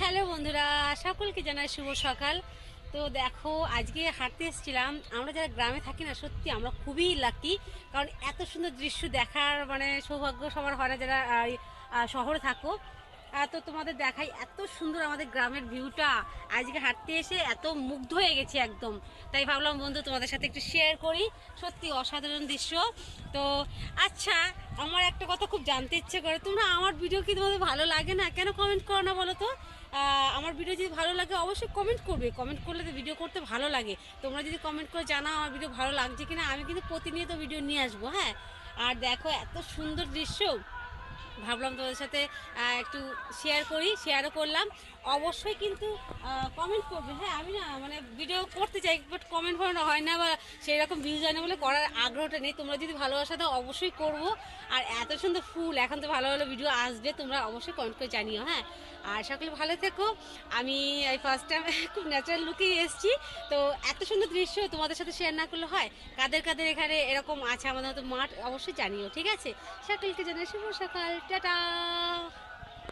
Hello বন্ধুরা, সকলকে জানাই শুভ সকাল। তো দেখো, আজকে হাঁটতে এসেছিলাম। আমরা যারা গ্রামে থাকি না, সত্যি আমরা খুবই লাকি কারণ এত সুন্দর দৃশ্য দেখার মানে সৌভাগ্য সবার হয় না যারা শহরে থাকো। তো তোমাদের দেখাই এত সুন্দর আমাদের গ্রামের ভিউটা আজকে হাঁটতে এসে এত মুগ্ধ হয়ে গেছি একদম। তাই ভাবলাম, বন্ধু, তোমাদের সাথে একটু শেয়ার করি। সত্যি অসাধারণ দৃশ্য। তো আচ্ছা আমার একটা কথা খুব জানতে ইচ্ছে করে। তোমরা আমার ভিডিও কি তোমাদের ভালো লাগে না? কেন কমেন্ট করো না বলো তো? আমার ভিডিও যদি ভালো লাগে, অবশ্যই কমেন্ট করবে। কমেন্ট করলে তো ভিডিও করতে ভালো লাগে। তোমরা যদি কমেন্ট করে জানাও আমার ভিডিও ভালো লাগছে কিনা, আমি কিন্তু প্রতিনিয়ত ভিডিও নিয়ে আসব হ্যাঁ? আর দেখো, এত সুন্দর দৃশ্য। ভাবলাম তোমাদের সাথে একটু শেয়ার করি শেয়ারও করলাম। অবশ্যই কিন্তু কমেন্ট করবে। হ্যাঁ আমি না মানে ভিডিও করতে চাই বাট কমেন্ট ফমেন্ট হয় না বা সেই রকম ভিউজ হয় না বলে করার আগ্রহটা নেই। তোমরা যদি ভালোবাসা দাও, অবশ্যই করব। আর এত সুন্দর ফুল, এখন তো ভালো ভালো ভিডিও আসবে, তোমরা অবশ্যই কমেন্ট করে জানিও হ্যাঁ। আর সকলে ভালো থেকো। আমি এই ফার্স্ট টাইম খুব ন্যাচারাল লুকেই এসেছি। তো এত সুন্দর দৃশ্য তোমাদের সাথে শেয়ার না করলে হয়? কাদের কাদের এখানে এরকম আছে আমাদের মাঠ, অবশ্যই জানিও, ঠিক আছে? সকলকে জানাই শুভ সকাল। じゃじゃーん